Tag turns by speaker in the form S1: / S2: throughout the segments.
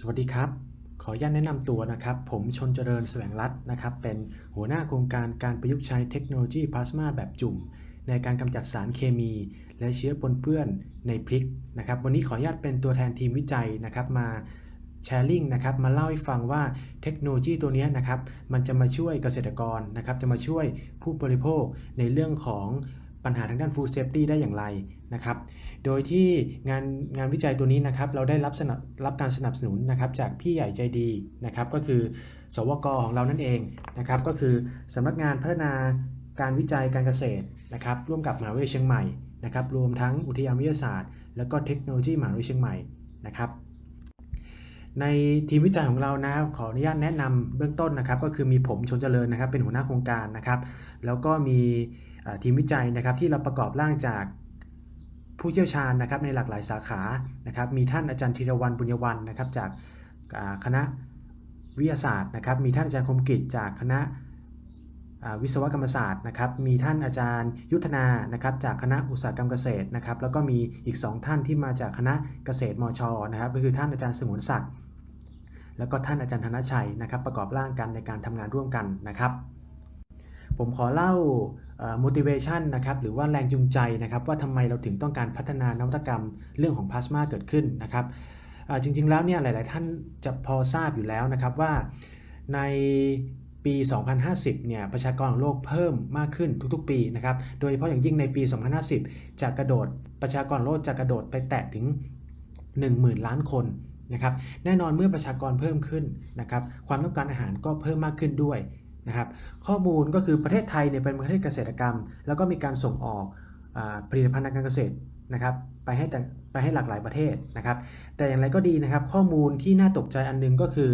S1: สวัสดีครับ ขออนุญาตแนะนำตัวนะครับ ผมชนเจริญแสวงรัตน์นะครับ เป็นหัวหน้าโครงการการประยุกต์ใช้เทคโนโลยีพลาสมาแบบจุ่ม ในการกำจัดสารเคมี และเชื้อปนเปื้อนในพริกนะครับ วันนี้ขออนุญาตเป็นตัวแทนทีมวิจัยนะครับมาแชร์ลิงนะครับมาเล่าให้ฟังว่าเทคโนโลยีตัวนี้นะครับมันจะมาช่วยเกษตรกรนะครับจะมาช่วยผู้บริโภคในเรื่องของ ปัญหาทางด้าน Food Safety ได้อย่างไรนะครับ โดยที่งานงานวิจัยตัวนี้นะครับเราได้รับสนับรับการสนับสนุนนะครับจากพี่ใหญ่ใจดีนะครับก็คือ สวกของเรานั่นเองนะครับก็คือสำนักงานพัฒนาการวิจัยการเกษตรนะครับร่วมกับมหาวิทยาลัยเชียงใหม่นะครับรวมทั้งอุทยานวิทยาศาสตร์ แล้วก็เทคโนโลยีมหาวิทยาลัยเชียงใหม่นะครับในทีมวิจัยของเรานะครับขออนุญาตแนะนำเบื้องต้นนะครับ ก็คือมีผมชนเจริญนะครับ เป็นหัวหน้าโครงการนะครับ แล้วก็มี ทีมวิจัยนะครับที่เราประกอบร่างจากผู้เชี่ยวชาญนะครับในหลากหลายสาขานะครับมีท่านอาจารย์ธีรวันบุญยวันนะครับจากคณะวิทยาศาสตร์นะครับมีท่านอาจารย์คมกิจจากคณะวิศวกรรมศาสตร์นะครับมีท่านอาจารย์ยุทธนานะครับจากคณะอุตสาหกรรมเกษตรนะครับแล้วก็มีอีก 2 ท่านที่มาจากคณะเกษตรมชนะครับก็คือท่านอาจารย์สมุนศักดิ์แล้วก็ท่านอาจารย์ธนชัยนะครับประกอบร่างกันในการทำงานร่วมกันนะครับ ผมขอเล่า motivation นะครับหรือว่าแรงจูงใจนะครับว่าทำไมเราถึงต้องการพัฒนานวัตกรรมเรื่องของพลาสมาเกิดขึ้นนะครับจริงๆแล้วเนี่ยหลายๆท่านจะพอทราบอยู่แล้วนะครับว่าในปี 2050 เนี่ยประชากรของโลกเพิ่มมากขึ้นทุกๆ ปีนะครับโดยเฉพาะอย่างยิ่งในปี 2050 จะกระโดดประชากรโลกจะกระโดดไปแตะถึง 10,000 ล้านคนนะครับแน่นอนเมื่อประชากรเพิ่มขึ้นนะครับความต้องการอาหารก็เพิ่มมากขึ้นด้วย นะครับข้อมูลก็คือประเทศไทยเนี่ยเป็นประเทศเกษตรกรรม แล้วก็มีการส่งออกอผลิตภัณฑ์ทางการเกษตรนะครับไปให้แต่ไปให้หลากหลายประเทศนะครับ แต่อย่างไรก็ดีนะครับ ข้อมูลที่น่าตกใจอันหนึงก็คือ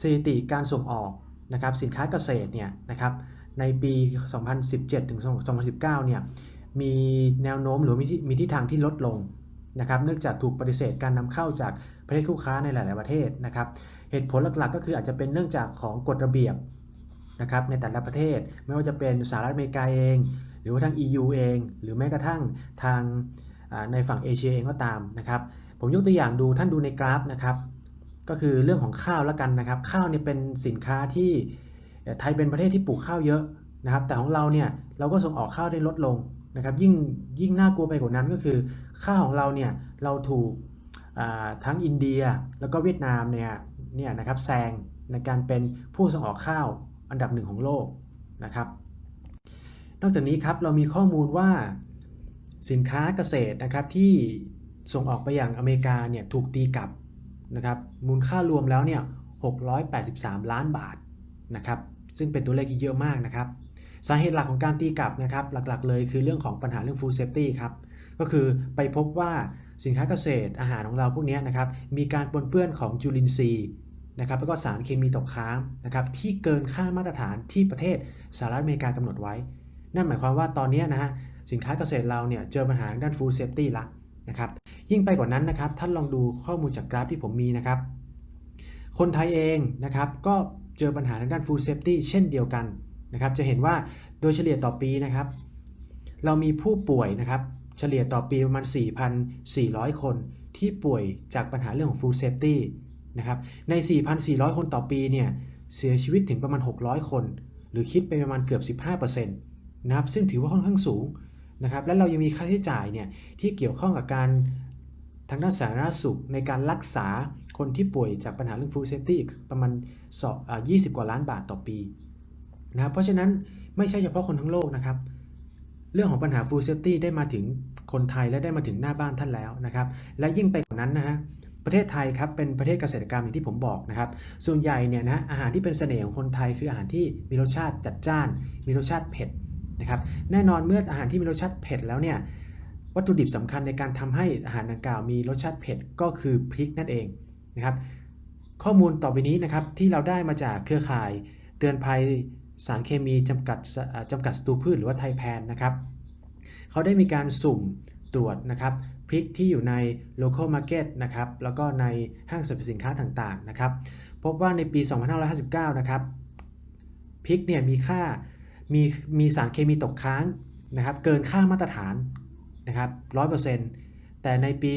S1: สถิติการส่งออกนะครับสินค้าเกษตรเนี่ยนะครับในปี 2017 ถึง 2019 เนี่ยมีแนวโน้มหรือมีมีทิศทางที่ลดลงนะครับ เนื่องจากถูกปฏิเสธการนำเข้าจากประเทศคู่ค้าในหลาย ๆ ประเทศนะครับ เหตุผลหลัก ๆ ก็คืออาจจะเป็นเนื่องจากของกฎระเบียบ นะครับในแต่ละประเทศไม่ว่าจะเป็นสหรัฐอเมริกาเอง หรือว่าทาง EU เอง หรือแม้กระทั่งทางในฝั่งเอเชียเองก็ตามนะครับผมยกตัวอย่างดูท่านดูในกราฟนะครับก็คือเรื่องของข้าวแล้วกันนะครับ ข้าวเนี่ยเป็นสินค้าที่ไทยเป็นประเทศที่ปลูกข้าวเยอะนะครับ แต่ของเราเนี่ยเราก็ส่งออกข้าวได้ลดลงนะครับยิ่งยิ่งน่ากลัวไปกว่านั้นก็คือข้าวของเราเนี่ยเราถูกทั้งอินเดียแล้วก็เวียดนามเนี่ยเนี่ยนะครับแซงในการเป็นผู้ส่งออกข้าว อันดับหนึ่งของโลกนะครับ นอกจากนี้ครับเรามีข้อมูลว่าสินค้าเกษตรนะครับที่ส่งออกไปอย่างอเมริกาเนี่ยถูกตีกลับนะครับมูลค่ารวมแล้วเนี่ย 683 ล้านบาทนะครับซึ่งเป็นตัวเลขที่เยอะมากนะครับ สาเหตุหลักของการตีกลับนะครับหลักๆ เลยคือเรื่องของปัญหาเรื่อง food safety ครับก็คือไปพบว่าสินค้าเกษตรอาหารของเราพวกนี้นะครับมีการปนเปื้อนของจุลินทรีย์ นะครับแล้วก็สารเคมีตกค้างนะครับที่เกินค่ามาตรฐานที่ประเทศสหรัฐอเมริกากำหนดไว้ นั่นหมายความว่าตอนนี้นะฮะสินค้าเกษตรเราเนี่ยเจอปัญหาด้าน food safety ละนะครับยิ่งไปกว่านั้นนะครับท่านลองดูข้อมูลจากกราฟที่ผมมีนะครับ คนไทยเองนะครับก็เจอปัญหาทางด้าน food safety เช่นเดียวกันนะครับจะเห็นว่าโดยเฉลี่ยต่อปีนะครับเรามีผู้ป่วยนะครับเฉลี่ยต่อปีประมาณ 4,400 คน ที่ป่วยจากปัญหาเรื่องของ food safety นะครับใน 4,400 คนต่อปีเนี่ยเสียชีวิตถึงประมาณ 600 คน หรือคิดเป็นประมาณเกือบ 15%นะครับซึ่งถือว่าค่อนข้างสูงนะครับและเรายังมีค่าใช้จ่ายเนี่ยที่เกี่ยวข้องกับการทางด้านสาธารณสุขในการรักษาคนที่ป่วยจากปัญหาเรื่อง food safety อีกประมาณ20 กว่าล้านบาทต่อปีนะครับเพราะฉะนั้นไม่ใช่เฉพาะคนทั้งโลกนะครับ เรื่องของปัญหา food safety ได้มาถึงคนไทยและได้มาถึงหน้าบ้านท่านแล้วนะครับ และยิ่งไปกว่านั้นนะฮะ ประเทศไทยครับเป็นประเทศเกษตรกรรมอย่างที่ผมบอกนะครับ ส่วนใหญ่เนี่ยนะอาหารที่เป็นเสน่ห์ของคนไทยคืออาหารที่มีรสชาติจัดจ้าน มีรสชาติเผ็ดนะครับ แน่นอนเมื่ออาหารที่มีรสชาติเผ็ดแล้วเนี่ยวัตถุดิบสำคัญในการทำให้อาหารดังกล่าวมีรสชาติเผ็ดก็คือพริกนั่นเองนะครับข้อมูลต่อไปนี้นะครับที่เราได้มาจากเครือข่าย เตือนภัยสารเคมีจำกัดจำกัดศัตรูพืชหรือว่าไทยแพนนะครับเขาได้มีการสุ่มตรวจนะครับ ริกที่อยู่ใน local market นะครับแล้วก็ในห้างสรรพสินค้าต่างๆนะครับพบว่าในปี 2559 นะครับพริกเนี่ยมีค่ามีมีสารเคมีตกค้างนะครับเกินค่ามาตรฐานนะครับ 100%แต่ในปี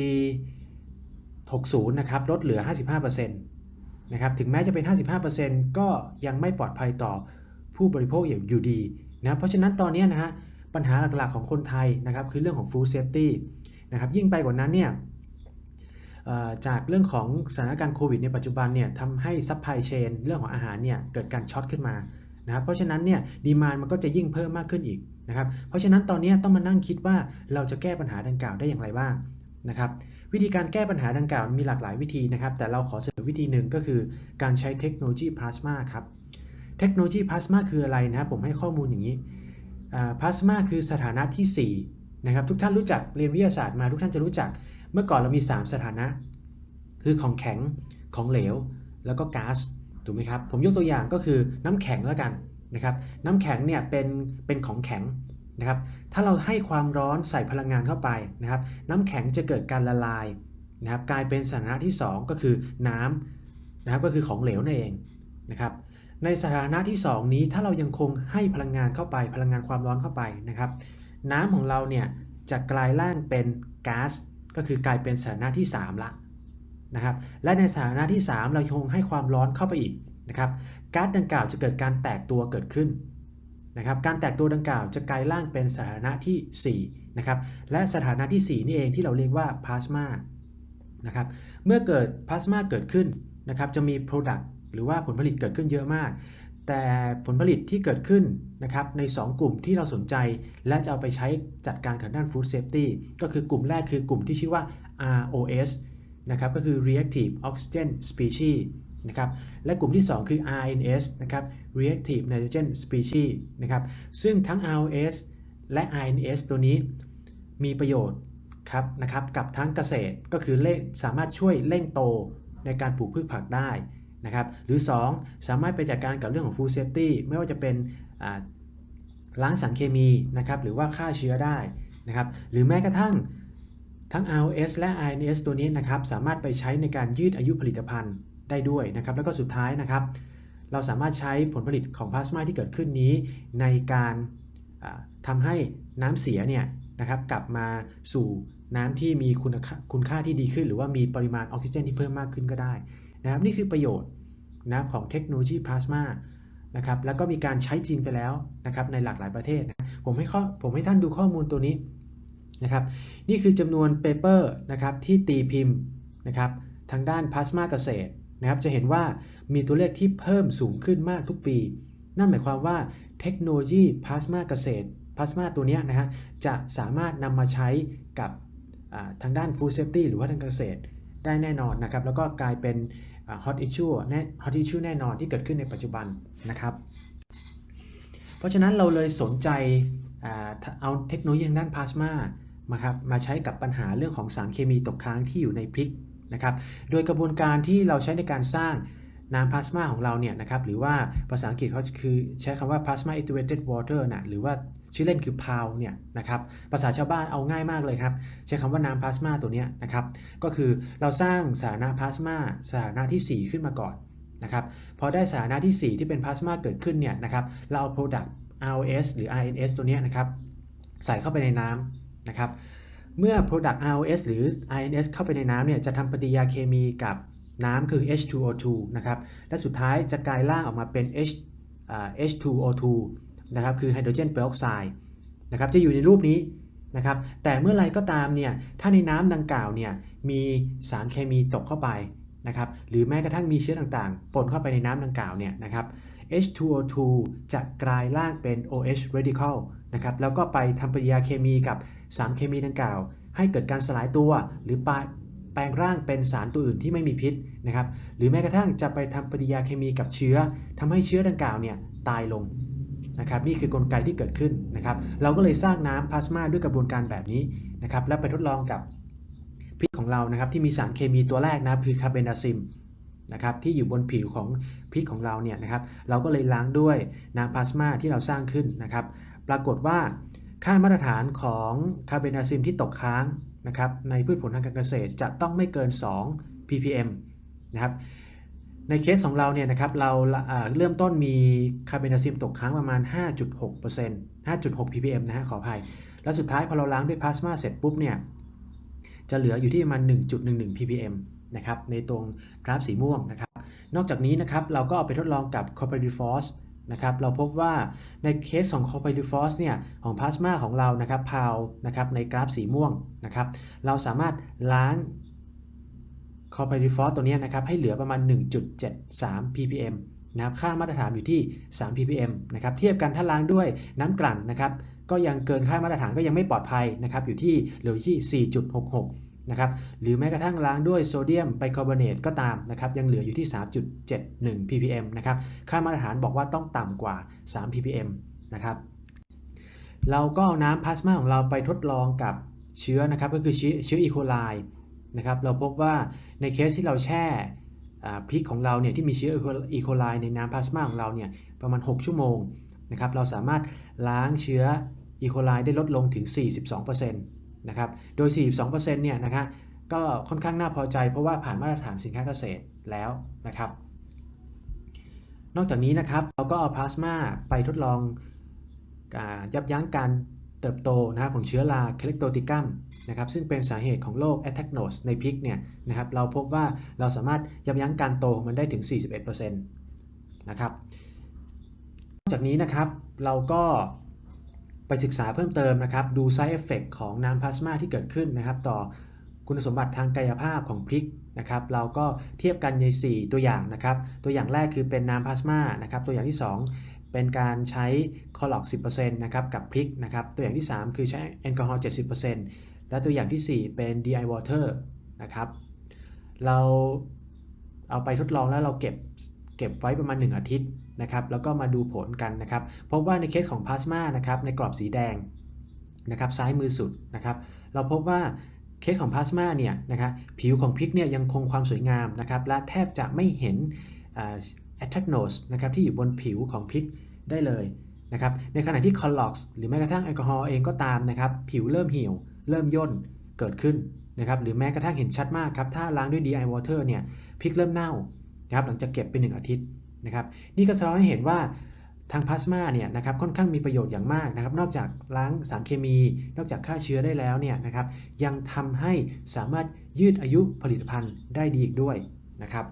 S1: 60 นะครับลดเหลือ 55%นนะครับถึงแม้จะเป็น 55%ก็ยังไม่ปลอดภัยต่อผู้บริโภคอย่างอยู่ดีนะเพราะฉะนั้นตอนนี้นะฮะปัญหาหลักๆของคนไทยนะครับคือเรื่องของ food safety นะครับยิ่งไปกว่านั้นเนี่ยจากเรื่องของสถานการณ์โควิดในปัจจุบันเนี่ยทำให้ซัพพลายเชนเรื่องของอาหารเนี่ยเกิดการช็อตขึ้นมานะครับเพราะฉะนั้นเนี่ยดีมานมันก็จะยิ่งเพิ่มมากขึ้นอีกนะครับเพราะฉะนั้นตอนนี้ต้องมานั่งคิดว่าเราจะแก้ปัญหาดังกล่าวได้อย่างไรบ้างนะครับวิธีการแก้ปัญหาดังกล่าวมีหลากหลายวิธีนะครับ แต่เราขอเสนอวิธีหนึ่งก็คือการใช้เทคโนโลยีพลาสมาครับเทคโนโลยีพลาสมาคืออะไรนะครับผมให้ข้อมูลอย่างนี้พลาสมาคือสถานะที่ 4 นะครับทุกท่านรู้จักเรียนวิทยาศาสตร์มาทุกท่านจะรู้จัก เมื่อก่อนเรามี 3 สถานะ คือของแข็งของเหลว แล้วก็ก๊าซถูกไหมครับผมยกตัวอย่างก็คือน้ำแข็งแล้วกันนะครับน้ำแข็งเนี่ยเป็นเป็นของแข็งนะครับถ้าเราให้ความร้อนใส่พลังงานเข้าไปนะครับน้ำแข็งจะเกิดการละลายนะครับกลายเป็นสถานะที่ 2 ก็คือน้ำนะครับก็คือของเหลวนั่นเองนะครับในสถานะที่ 2 นี้ถ้าเรายังคงให้พลังงานเข้าไปพลังงานความร้อนเข้าไปนะครับ น้ำของเราเนี่ยจะกลายร่างเป็นก๊าซก็คือกลายเป็นสถานะที่ 3 ละนะครับ และในสถานะที่ 3 เราคงให้ความร้อนเข้าไปอีกนะครับก๊าซดังกล่าวจะเกิดการแตกตัวเกิดขึ้นนะครับการแตกตัวดังกล่าวจะกลายร่างเป็นสถานะที่4นะครับและสถานะที่ 4 นี่เองที่เราเรียกว่าพลาสมานะครับเมื่อเกิดพลาสมาเกิดขึ้นนะครับจะมี Product หรือว่าผลผลิตเกิดขึ้นเยอะมาก แต่ผลผลิตที่เกิดขึ้นนะครับใน 2 กลุ่มที่เราสนใจ และจะเอาไปใช้จัดการกับด้าน Food Safety ก็คือกลุ่มแรกคือกลุ่มที่ชื่อว่า ROS นะครับก็คือ Reactive Oxygen Species นะครับและกลุ่มที่ 2 คือ RNS นะครับ Reactive Nitrogen Species นะครับซึ่งทั้ง ROS และ RNS ตัวนี้มีประโยชน์ครับนะครับกับทั้งเกษตรก็คือเล่สามารถช่วยเร่งโตในการปลูกพืชผักได้ นะครับ หรือ 2 สามารถไปจัดการกับเรื่องของ food safety ไม่ว่าจะเป็นล้างสารเคมีนะครับหรือว่าฆ่าเชื้อได้นะครับหรือแม้กระทั่งทั้ง ROS และ RNS ตัวนี้นะครับสามารถไปใช้ในการยืดอายุผลิตภัณฑ์ได้ด้วยนะครับแล้วก็สุดท้ายนะครับ เราสามารถใช้ผลผลิตของพลาสมาที่เกิดขึ้นนี้ ในการทำให้น้ำเสียเนี่ยนะครับกลับมาสู่น้ำที่มีคุณค่าที่ดีขึ้น หรือว่ามีปริมาณออกซิเจนที่เพิ่มมากขึ้นก็ได้ นะครับนี่คือประโยชน์นะของเทคโนโลยีพลาสมานะครับแล้วก็มีการใช้จริงไปแล้วนะครับในหลากหลายประเทศนะผมให้ข้อผมให้ท่านดูข้อมูลตัวนี้นะครับนี่คือจำนวนเปเปอร์นะครับที่ตีพิมพ์นะครับทางด้านพลาสมาเกษตรนะครับจะเห็นว่ามีตัวเลขที่เพิ่มสูงขึ้นมากทุกปี นั่นหมายความว่าเทคโนโลยีพลาสมาเกษตรพลาสมาตัวนี้นะฮะจะสามารถนำมาใช้กับทางด้านฟู้ดเซฟตี้หรือว่าทางเกษตรได้แน่นอนนะครับแล้วก็กลายเป็น ฮอตอิชชูแน่ฮอตอิชชูแน่นอนที่เกิดขึ้นในปัจจุบันนะครับ เพราะฉะนั้นเราเลยสนใจเอาเทคโนโลยีทางด้านพลาสมามาครับมาใช้กับปัญหาเรื่องของสารเคมีตกค้างที่อยู่ในพริกนะครับ โดยกระบวนการที่เราใช้ในการสร้างน้ำพลาสมาของเราเนี่ยนะครับหรือว่าภาษาอังกฤษเขาคือใช้คำว่า plasma activated water นะหรือว่า ชื่อเล่นคือ PAL เนี่ยนะครับภาษาชาวบ้านเอาง่ายมากเลยครับ ใช้คำว่าน้ำพลาสมาตัวนี้นะครับ ก็คือเราสร้างสถานะพลาสมาสถานะที่ 4 ขึ้นมาก่อนนะครับพอได้สถานะที่ 4 ที่เป็นพลาสมาเกิดขึ้นเนี่ยนะครับเราเอา product ROS หรือ RNS ตัวนี้นะครับใส่เข้าไปในน้ำนะครับเมื่อ product ROS หรือ RNS เข้าไปในน้ำเนี่ยจะทำปฏิกิริยาเคมีกับน้ำคือ H2O2 นะครับและสุดท้ายจะกลายร่างออกมาเป็น H H2O2 นะครับคือไฮโดรเจนเปอร์ออกไซด์นะครับจะอยู่ในรูปนี้นะครับแต่เมื่อไรก็ตามเนี่ยถ้าในน้ำดังกล่าวเนี่ยมีสารเคมีตกเข้าไปนะครับหรือแม้กระทั่งมีเชื้อต่างๆ ปนเข้าไปในน้ำดังกล่าวเนี่ยนะครับ H2O2 จะกลายร่างเป็น OH radical นะครับแล้วก็ไปทำปฏิกิริยาเคมีกับสารเคมีดังกล่าว ให้เกิดการสลายตัว หรือแปลงร่างเป็นสารตัวอื่นที่ไม่มีพิษนะครับหรือแม้กระทั่งจะไปทำปฏิกิริยาเคมีกับเชื้อทำให้เชื้อดังกล่าวเนี่ยตายลง นะครับนี่คือกลไกที่เกิดขึ้นนะครับ เราก็เลยสร้างน้ำพลาสมาด้วยกระบวนการแบบนี้นะครับ และไปทดลองกับพริกของเรานะครับ ที่มีสารเคมีตัวแรกนะครับคือคาร์เบนาซิมนะครับที่อยู่บนผิวของพริกของเราเนี่ยนะครับ เราก็เลยล้างด้วยน้ำพลาสมาที่เราสร้างขึ้นนะครับ ปรากฏว่าค่ามาตรฐานของคาร์เบนาซิมที่ตกค้างนะครับในพืชผลทางการเกษตรจะต้องไม่เกิน 2 ppm นะครับ ในเคสของเราเนี่ยนะครับเราเริ่มต้นมีคาร์เบนาซิมตกค้างประมาณ 5.6% 5.6 ppm นะฮะขออภัย แล้วสุดท้ายพอเราล้างด้วยพลาสมาเสร็จปุ๊บเนี่ยจะเหลืออยู่ที่ประมาณ 1.11 ppm นะครับในตรงกราฟสีม่วงนะครับ นอกจากนี้นะครับเราก็เอาไปทดลองกับ c o p e r i f o s นะครับเราพบว่าในเคสของ c o p e r i f o s เนี่ยของพลาสมาของเรานะครับพาวนะครับในกราฟสีม่วงนะครับเราสามารถล้าง c o p e r i f o s ตัวนี้นะครับให้เหลือประมาณ 1.73 ppm นะครับค่ามาตรฐานอยู่ที่ 3 ppm นะครับเทียบกันถ้าล้างด้วยน้ำกลั่นนะครับก็ยังเกินค่ามาตรฐานก็ยังไม่ปลอดภัยนะครับอยู่ที่เหลือที่ 4.66 นะครับหรือแม้กระทั่งล้างด้วยโซเดียมไบคาร์บอเนตก็ตามนะครับยังเหลืออยู่ที่ 3.71 ppm นะครับค่ามาตรฐานบอกว่าต้องต่ำกว่า 3 ppm นะครับเราก็เอาน้ำพลาสมาของเราไปทดลองกับเชื้อนะครับก็คือเชื้อเชื้ออีโคไล นะครับเราพบว่าในเคสที่เราแช่พริกของเราเนี่ยที่มีเชื้ออีโคไลในน้ำพลาสมาของเราเนี่ยประมาณ 6 ชั่วโมงนะครับเราสามารถล้างเชื้ออีโคไลได้ลดลงถึง 42%นะครับโดย 42%เนี่ยนะครับก็ค่อนข้างน่าพอใจเพราะว่าผ่านมาตรฐานสินค้าเกษตรแล้วนะครับ นอกจากนี้นะครับเราก็เอาพลาสมาไปทดลองยับยั้งการเติบโตนะครับของเชื้อราเคเลกโตติกัม นะครับซึ่งเป็นสาเหตุของโรคแอตแทกโนสในพริกเนี่ยนะครับเราพบว่าเราสามารถยับยั้งการโตมันได้ถึง 41%นะครับนอกจากนี้นะครับเราก็ไปศึกษาเพิ่มเติมนะครับดู side effect ของน้ำพลาสมาที่เกิดขึ้นนะครับต่อคุณสมบัติทางกายภาพของพริกนะครับเราก็เทียบกันใน 4 ตัวอย่างนะครับ ตัวอย่างแรกคือเป็นน้ำพลาสมานะครับตัวอย่างที่ 2 เป็นการใช้คอลล็อก 10%นะครับกับพริกนะครับตัวอย่างที่ 3 คือใช้แอลกอฮอล์ 70% และตัวอย่างที่ 4 เป็น DI water นะครับ เราเอาไปทดลองแล้วเราเก็บเก็บไว้ประมาณ 1 อาทิตย์นะครับ แล้วก็มาดูผลกันนะครับ พบว่าในเคสของพลาสมานะครับในกรอบสีแดงนะครับซ้ายมือสุดนะครับ เราพบว่าเคสของพลาสมาเนี่ยนะครับผิวของพิกเนี่ยยังคงความสวยงามนะครับ และแทบจะไม่เห็นแอตแทกโนสนะครับที่อยู่บนผิวของพิกได้เลยนะครับ ในขณะที่คอลล็อกหรือแม้กระทั่งแอลกอฮอล์เองก็ตามนะครับ ผิวเริ่มเหี่ยว เริ่มย่นเกิดขึ้นนะครับหรือแม้กระทั่งเห็นชัดมากครับถ้าล้างด้วย DI water เนี่ยพริกเริ่มเน่านะครับหลังจากเก็บไป 1 อาทิตย์นะครับนี่ก็สะท้อนให้เห็นว่าทางพลาสมาเนี่ยนะครับค่อนข้างมีประโยชน์อย่างมากนะครับ นอกจากล้างสารเคมี นอกจากฆ่าเชื้อได้แล้วเนี่ยนะครับยังทำให้สามารถยืดอายุผลิตภัณฑ์ได้ดีอีกด้วยนะครับ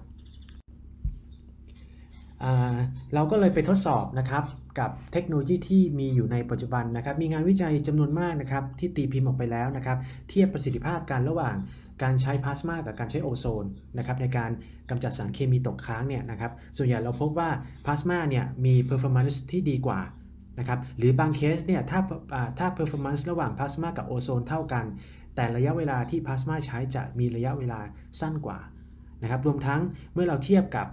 S1: เราก็เลยไปทดสอบนะครับกับเทคโนโลยีที่มีอยู่ในปัจจุบันนะครับ มีงานวิจัยจำนวนมากนะครับที่ตีพิมพ์ออกไปแล้วนะครับ เทียบประสิทธิภาพการระหว่างการใช้พลาสมากับการใช้โอโซนนะครับในการกำจัดสารเคมีตกค้างเนี่ยนะครับ ส่วนใหญ่เราพบว่าพลาสมาเนี่ยมี performance ที่ดีกว่านะครับ หรือบางเคสเนี่ยถ้าถ้า performance ระหว่างพลาสมากับโอโซนเท่ากัน แต่ระยะเวลาที่พลาสมาใช้จะมีระยะเวลาสั้นกว่านะครับ รวมทั้งเมื่อเราเทียบกับ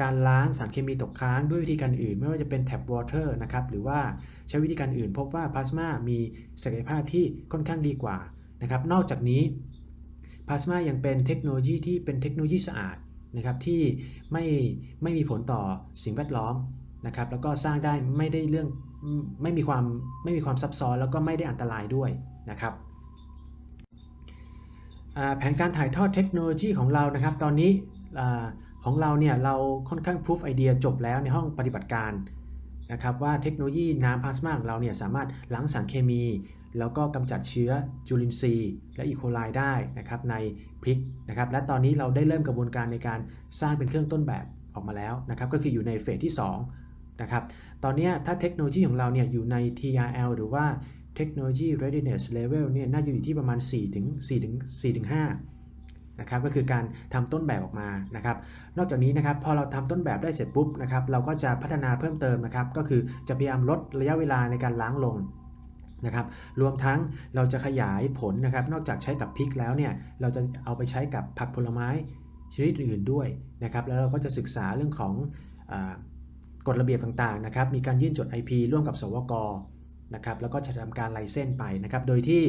S1: การล้างสารเคมีตกค้างด้วยวิธีการอื่น ไม่ว่าจะเป็น tap water นะครับหรือว่าใช้วิธีการอื่น พบว่าพลาสมามีศักยภาพที่ค่อนข้างดีกว่านะครับนอกจากนี้พลาสมายังเป็นเทคโนโลยีที่เป็นเทคโนโลยีสะอาดนะครับที่ไม่ไม่มีผลต่อสิ่งแวดล้อมนะครับแล้วก็สร้างได้ไม่ได้เรื่องไม่มีความไม่มีความซับซ้อนแล้วก็ไม่ได้อันตรายด้วยนะครับแผนการถ่ายทอดเทคโนโลยีของเรานะครับ ตอนนี้ ของเราเนี่ยเราค่อนข้างพิสูจไอเดียจบแล้วในห้องปฏิบัติการนะครับว่าเทคโนโลยีน้ำพลาสมาของเราเนี่ยสามารถล้างสารเคมี แล้วก็กำจัดเชื้อจุลินทรีย์ และอีโคไลได้นะครับในพริกนะครับและตอนนี้เราได้เริ่มกระบวนการในการสร้างเป็นเครื่องต้นแบบออกมาแล้วนะครับก็คืออยู่ในเฟสที่2นะครับตอนนี้ถ้าเทคโนโลยีของเราเนี่ยอยู่ใน TRL หรือว่า Technology Readiness Level เนี่ยน่าจะอยู่ที่ประมาณ4ถึง4ถึง4ถึง5 นะครับก็คือการทำต้นแบบออกมานะครับนอกจากนี้นะครับพอเราทำต้นแบบได้เสร็จปุ๊บนะครับเราก็จะพัฒนาเพิ่มเติมนะครับก็คือจะพยายามลดระยะเวลาในการล้างลงนะครับรวมทั้งเราจะขยายผลนะครับนอกจากใช้กับพริกแล้วเนี่ยเราจะเอาไปใช้กับผักผลไม้ชนิดอื่นด้วยนะครับแล้วเราก็จะศึกษาเรื่องของกฎระเบียบต่างๆนะครับมีการยื่นจด IP ร่วมกับสวกนะครับแล้วก็จะทำการไลเซนไปนะครับโดยที่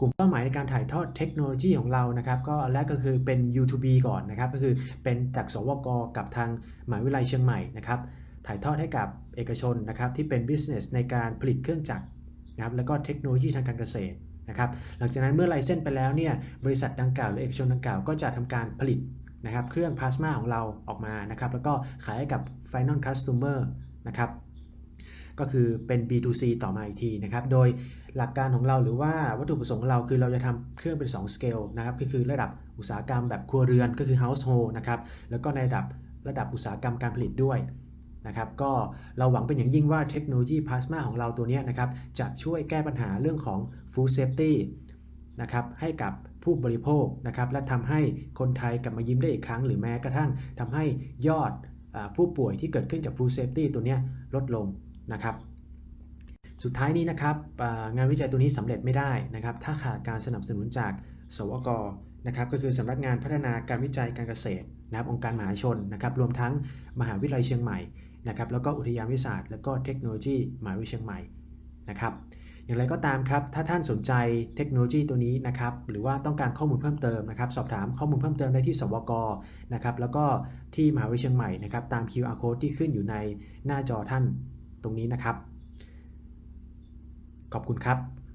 S1: กลุ่มเป้าหมายในการถ่ายทอดเทคโนโลยีของเรานะครับก็แรกก็คือเป็น U2B ก่อนนะครับก็คือเป็นจากสวกกับทางหมหาวิทยาลัยเชียงใหม่นะครับถ่ายทอดให้กับเอกชนนะครับที่เป็น business ในการผลิตเครื่องจักรนะครับแล้วก็เทคโนโลยีทางการเกษตรนะครับหลังจากนั้นเมื่อไลเซนไปแล้วเนี่ยบริษัทดังกล่าวหรือเอกชนดังกล่าวก็จะทำการผลิตนะครับเครื่องพลาสมาของเราออกมานะครับแล้วก็ขายให้กับ Final Customer นะครับก็คือเป็น B2C ต่อมาอีกทีนะครับโดย หลักการของเราหรือว่าวัตถุประสงค์ของเราคือเราจะทำเครื่องเป็น2 scale นะครับก็คือระดับอุตสาหกรรมแบบครัวเรือนก็คือ household นะครับแล้วก็ในระดับระดับอุตสาหกรรมการผลิตด้วยนะครับก็เราหวังเป็นอย่างยิ่งว่าเทคโนโลยีพลาสมาของเราตัวนี้นะครับจะช่วยแก้ปัญหาเรื่องของ Food Safety นะครับให้กับผู้บริโภคนะครับและทำให้คนไทยกลับมายิ้มได้อีกครั้ง หรือแม้กระทั่งทำให้ยอดอผู้ป่วยที่เกิดขึ้นจาก Food Safety ตัวนี้ลดลงนะครับ สุดท้ายนี้นะครับงานวิจัยตัวนี้สำเร็จไม่ได้นะครับ ถ้าขาดการสนับสนุนจากสวกนะครับก็คือสำนักงานพัฒนาการวิจัยการเกษตรนะครับองค์การมหาชนนะครับรวมทั้งมหาวิทยาลัยเชียงใหม่นะครับแล้วก็อุทยานวิทยาศาสตร์ แล้วก็เทคโนโลยีมหาวิทยาลัยเชียงใหม่นะครับอย่างไรก็ตามครับ ถ้าท่านสนใจเทคโนโลยีตัวนี้นะครับ หรือว่าต้องการข้อมูลเพิ่มเติมนะครับ สอบถามข้อมูลเพิ่มเติมได้ที่สวกนะครับ แล้วก็ที่มหาวิทยาลัยเชียงใหม่นะครับ ตาม QR code ที่ขึ้นอยู่ในหน้าจอท่านตรงนี้นะครับ ขอบคุณครับ